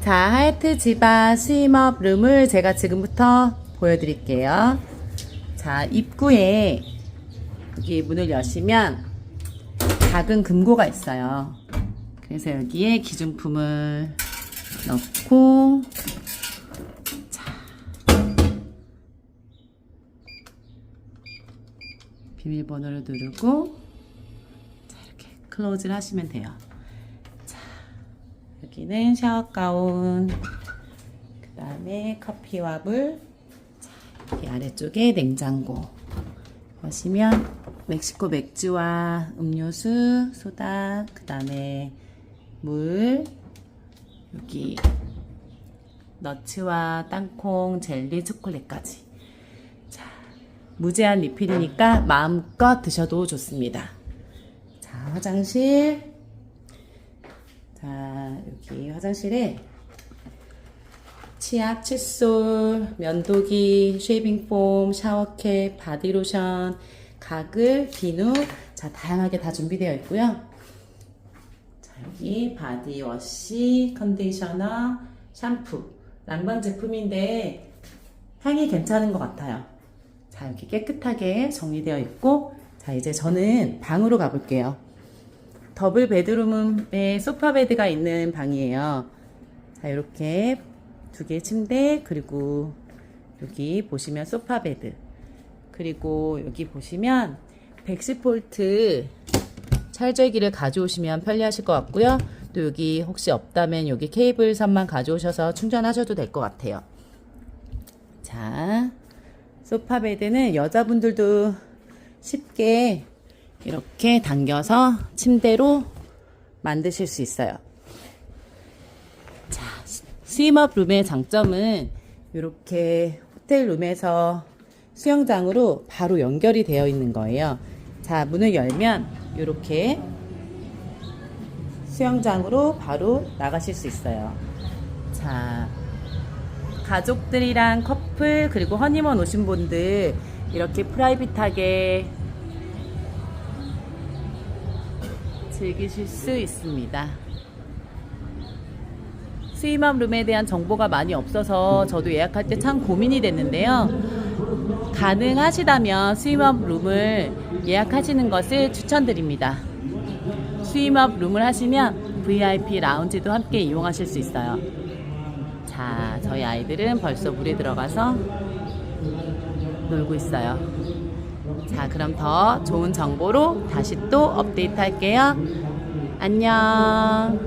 자, 하얏트 지바 스위머업 룸을 제가 지금부터 보여드릴게요. 자, 입구에 여기 문을 여시면 작은 금고가 있어요. 그래서 여기에 기준품을 넣고 자, 비밀번호를 누르고 자, 이렇게 클로즈를 하시면 돼요. 자, 여기는 샤워 가운, 그 다음에 커피와 물, 자, 여기 아래쪽에 냉장고. 보시면 멕시코 맥주와 음료수, 소다, 그 다음에 물, 여기 너츠와 땅콩, 젤리, 초콜릿까지. 자, 무제한 리필이니까 마음껏 드셔도 좋습니다. 자, 화장실. 자, 여기 화장실에 치약, 칫솔, 면도기, 쉐이빙 폼, 샤워캡, 바디로션, 가글, 비누, 자, 다양하게 다 준비되어 있고요. 자, 여기 바디워시, 컨디셔너, 샴푸, 랑방 제품인데 향이 괜찮은 것 같아요. 자, 이렇게 깨끗하게 정리되어 있고, 자, 이제 저는 방으로 가볼게요. 더블 베드룸에 소파 베드가 있는 방이에요. 자, 이렇게 두 개의 침대, 그리고 여기 보시면 소파 베드. 그리고 여기 보시면 110V 찰절기를 가져오시면 편리하실 것 같고요. 또 여기 혹시 없다면 여기 케이블 선만 가져오셔서 충전하셔도 될 것 같아요. 자, 소파 베드는 여자분들도 쉽게 이렇게 당겨서 침대로 만드실 수 있어요. 자, 스위머업 룸의 장점은 이렇게 호텔 룸에서 수영장으로 바로 연결이 되어 있는 거예요. 자, 문을 열면 이렇게 수영장으로 바로 나가실 수 있어요. 자, 가족들이랑 커플 그리고 허니문 오신 분들 이렇게 프라이빗하게 즐기실 수 있습니다. 스위맘 룸에 대한 정보가 많이 없어서 저도 예약할 때 참 고민이 됐는데요. 가능하시다면 스위맘 룸을 예약하시는 것을 추천드립니다. 스위맘 룸을 하시면 VIP 라운지도 함께 이용하실 수 있어요. 자, 저희 아이들은 벌써 물에 들어가서 놀고 있어요. 자, 그럼 더 좋은 정보로 다시 또 업데이트 할게요. 안녕.